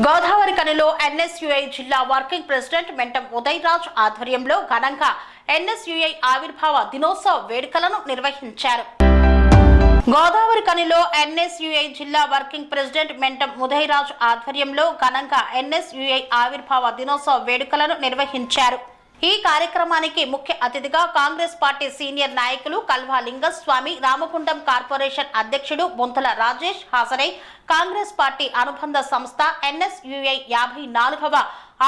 గోదావరి కనిలో ఎన్ఎస్యుఐ జిల్లా working president Mentam Uday Raj ఆధ్వర్యంలో ఘనంగా ఎన్ఎస్యుఐ ఆవిర్భావ దినోత్సవ వేడుకలను నిర్వహించారు. గోదావరి కనిలో ఎన్ఎస్యుఐ జిల్లా వర్కింగ్ ప్రెసిడెంట్ మెంటం ఉదయ్ రాజ్ ఆధ్వర్యంలో ఘనంగా ఎన్ఎస్యుఐ ఆవిర్భావ దినోత్సవ వేడుకలను నిర్వహించారు. ఈ కార్యక్రమానికి ముఖ్య అతిథిగా కాంగ్రెస్ పార్టీ సీనియర్ నాయకులు కల్వా లింగస్వామి రామగుండం కార్పొరేషన్ అధ్యక్షుడు బొంతల రాజేష్ హాజరై కాంగ్రెస్ పార్టీ అనుబంధ సంస్థ ఎన్ఎస్యుఐ యాభై నాలుగవ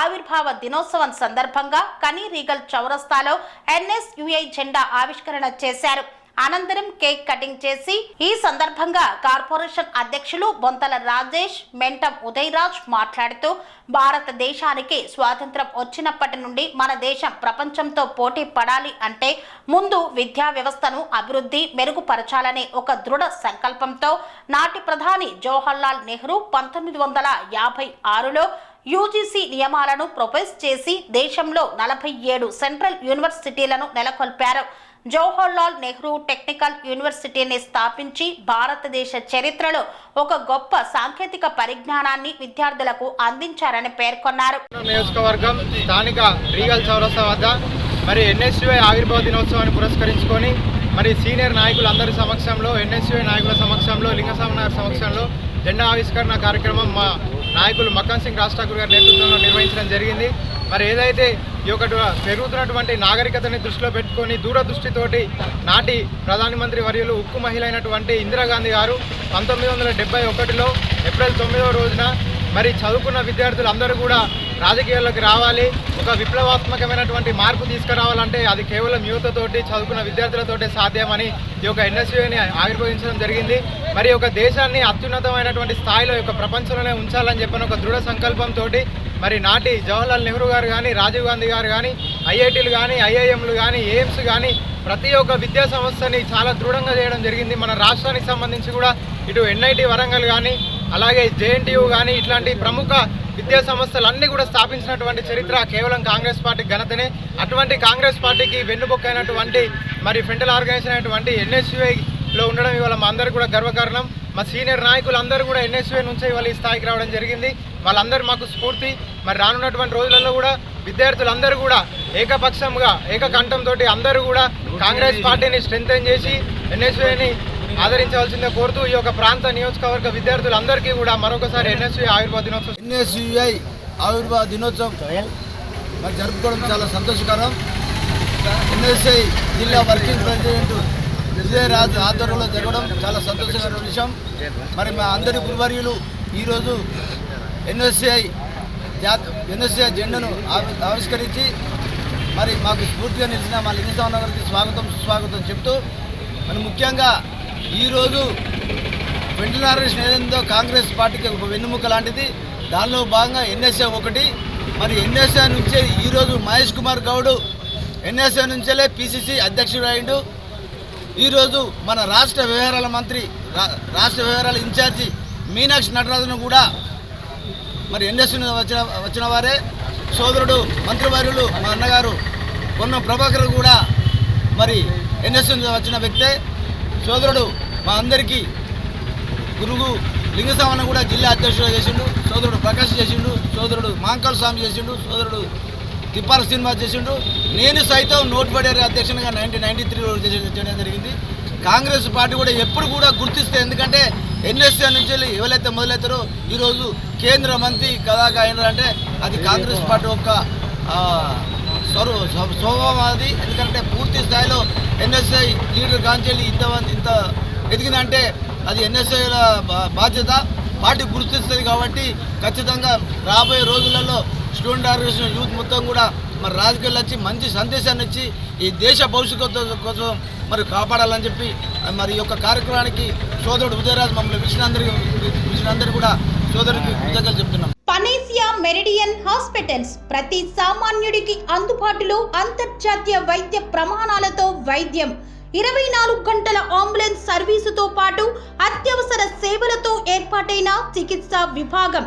ఆవిర్భావ దినోత్సవం సందర్భంగా కనీ రీగల్ చౌరస్తాలో ఎన్ఎస్యుఐ జెండా ఆవిష్కరణ చేశారు. అనంతరం కేక్ కటింగ్ చేసి ఈ సందర్భంగా కార్పొరేషన్ అధ్యక్షులు బొంతల రాజేష్ మెంటం ఉదయరాజ్ మాట్లాడుతూ భారతదేశానికి స్వాతంత్రం వచ్చినప్పటి నుండి మన దేశం ప్రపంచంతో పోటీ పడాలి అంటే ముందు విద్యా వ్యవస్థను అభివృద్ధి మెరుగుపరచాలనే ఒక దృఢ సంకల్పంతో నాటి ప్రధాని జవహర్లాల్ నెహ్రూ పంతొమ్మిది వందల యాభై ఆరులో యూజీసీ నియమాలను ప్రొపోజ్ చేసి దేశంలో నలభై ఏడు సెంట్రల్ యూనివర్సిటీలను నెలకొల్పారు. జవహర్లాల్ నెహ్రూ టెక్నికల్ యూనివర్సిటీని స్థాపించి భారతదేశ చరిత్రలో ఒక గొప్ప సాంకేతిక పరిజ్ఞానాన్ని విద్యార్థులకు అందించారని పేర్కొన్నారు. నియోజకవర్గం స్థానిక రీగల్ చౌరస్తా వద్ద మరి ఎన్ఎస్యుఐ ఆవిర్భావ దినోత్సవాన్ని పురస్కరించుకొని మరి సీనియర్ నాయకులందరి సమక్షంలో ఎన్ఎస్యుఐ నాయకుల సమక్షంలో లింగస్వామి నాయకుల సమక్షంలో జెండా ఆవిష్కరణ కార్యక్రమం మా నాయకులు మక్కన్ సింగ్ రాజ్ ఠాకూర్ గారి నేతృత్వంలో నిర్వహించడం జరిగింది. మరి ఏదైతే ఈ యొక్క పెరుగుతున్నటువంటి నాగరికతని దృష్టిలో పెట్టుకొని దూరదృష్టితోటి నాటి ప్రధానమంత్రి వర్యులు ఉక్కు మహిళ అయినటువంటి ఇందిరాగాంధీ గారు పంతొమ్మిది వందల డెబ్బై ఒకటిలో ఏప్రిల్ తొమ్మిదవ రోజున మరి చదువుకున్న విద్యార్థులు అందరూ కూడా రాజకీయాల్లోకి రావాలి. ఒక విప్లవాత్మకమైనటువంటి మార్పు తీసుకురావాలంటే అది కేవలం యువతతోటి చదువుకున్న విద్యార్థులతోటే సాధ్యమని ఈ యొక్క ఎన్ఎస్యూని ఆవిర్భవించడం జరిగింది. మరి ఒక దేశాన్ని అత్యున్నతమైనటువంటి స్థాయిలో యొక్క ప్రపంచంలోనే ఉంచాలని చెప్పిన ఒక దృఢ సంకల్పంతో మరి నాటి జవహర్లాల్ నెహ్రూ గారు కానీ రాజీవ్ గాంధీ గారు కానీ ఐఐటీలు కానీ ఐఐఎంలు కానీ ఎయిమ్స్ కానీ ప్రతి ఒక్క విద్యా సంస్థని చాలా దృఢంగా చేయడం జరిగింది. మన రాష్ట్రానికి సంబంధించి కూడా ఇటు ఎన్ఐటి వరంగల్ కానీ అలాగే జేఎన్టీయూ కానీ ఇట్లాంటి ప్రముఖ విద్యా సంస్థలన్నీ కూడా స్థాపించినటువంటి చరిత్ర కేవలం కాంగ్రెస్ పార్టీ ఘనతనే. అటువంటి కాంగ్రెస్ పార్టీకి వెన్నుబొక్కైనటువంటి మరి ఫెంటల్ ఆర్గనైజేషన్ అయినటువంటి లో ఉండడం ఇవాళ మా అందరికీ కూడా గర్వకారణం. మా సీనియర్ నాయకులు అందరూ కూడా ఎన్ఎస్యుఐ నుంచి ఇవాళ ఈ స్థాయికి రావడం జరిగింది. వాళ్ళందరూ మాకు స్ఫూర్తి. మరి రానున్నటువంటి రోజులలో కూడా విద్యార్థులందరూ కూడా ఏకపక్షంగా ఏకకంఠంతో అందరూ కూడా కాంగ్రెస్ పార్టీని స్ట్రెంగ్తన్ చేసి ఎన్ఎస్యుఐని ఆదరించవలసిందే కోరుతూ ఈ యొక్క ప్రాంత నియోజకవర్గ విద్యార్థులందరికీ కూడా మరొకసారి ఎన్ఎస్వి ఆయుర్వేద దినోత్సవం ఎన్ఎస్యుఐ ఆవిర్భావ దినోత్సవం మరి జరుపుకోవడం చాలా సంతోషకరం. ఎన్ఎస్ఐ జిల్లా వర్కింగ్ ప్రెసిడెంట్ విజయరాజు ఆధ్వర్యంలో జరగడం చాలా సంతోషకరమైన విషయం. మరి మా అందరి గురువర్యులు ఈరోజు ఎన్ఎస్సిఐ ఎన్ఎస్సిఐ జెండాను ఆవి- ఆవిష్కరించి మరి మాకు స్ఫూర్తిగా నిలిచిన మా లింగస్వామి గారికి స్వాగతం సుస్వాగతం చెప్తూ మరి ముఖ్యంగా ఈరోజు వెంటనారేషన్ ఏదైందో కాంగ్రెస్ పార్టీకి ఒక వెన్నుముక లాంటిది. దానిలో భాగంగా ఎన్ఎస్ఏ ఒకటి. మరి ఎన్ఎస్ఏ నుంచే ఈరోజు మహేష్ కుమార్ గౌడ్ ఎన్ఎస్ఏ నుంచేలే పిసిసి అధ్యక్షుడు అయిండు ఈరోజు మన రాష్ట్ర వ్యవహారాల మంత్రి రా- రాష్ట్ర వ్యవహారాల ఇన్ఛార్జి మీనాక్షి నటరాజును కూడా మరి ఎన్ఎస్ వచ్చిన వచ్చిన వారే. సోదరుడు మంత్రివర్యులు మా అన్నగారు కొన్న ప్రభాకర్ కూడా మరి ఎన్ఎస్ వచ్చిన వ్యక్తే. సోదరుడు మా అందరికీ గురువు లింగస్వామిని కూడా జిల్లా అధ్యక్షుడు చేసిండు. సోదరుడు ప్రకాష్ చేసిండు. సోదరుడు మాంకల్ స్వామి చేసిండు. సోదరుడు తిప్పాల శ్రీనివాస్ చేసిండు. నేను సైతం నోటుబడి అధ్యక్షునిగా నైన్టీన్ నైన్టీ త్రీలో చేయడం జరిగింది. కాంగ్రెస్ పార్టీ కూడా ఎప్పుడు కూడా గుర్తిస్తే ఎందుకంటే ఎన్ఎస్సీ నుంచి ఎవరైతే మొదలవుతారో ఈరోజు కేంద్ర మంత్రి కదాగా అయినారంటే అది కాంగ్రెస్ పార్టీ యొక్క స్వరూ స్వభావం అది. ఎందుకంటే పూర్తి స్థాయిలో ఎన్ఎస్ఐ లీడర్ కాంచెల్లి ఇంత ఇంత ఎదిగిందంటే అది ఎన్ఎస్ఐల బాధ్యత. పార్టీ గుర్తిస్తుంది కాబట్టి ఖచ్చితంగా రాబోయే రోజులలో స్టూడెంట్ ఆర్గనైజేషన్ యూత్ మొత్తం కూడా మరి రాజకీయాలు వచ్చి మంచి సందేశాన్ని ఇచ్చి ఈ దేశ భవిష్యత్తు కోసం మరి కాపాడాలని చెప్పి మరి ఈ యొక్క కార్యక్రమానికి సోదరుడు ఉదయరాజ్ మమ్మల్ని విషయాలందరికీ విషయాలందరూ కూడా సోదరుడికి కృతజ్ఞతలు చెప్తున్నాం. పనేసియా మెరిడియన్ హాస్పిటల్స్ ప్రతి సామాన్యుడికి అందుబాటులో అంతర్జాతీయ వైద్య ప్రమాణాలతో వైద్యం. ఇరవై నాలుగు గంటల అంబులెన్స్ సర్వీసుతో పాటు అత్యవసర సేవలతో ఏర్పాటైన చికిత్సా విభాగం.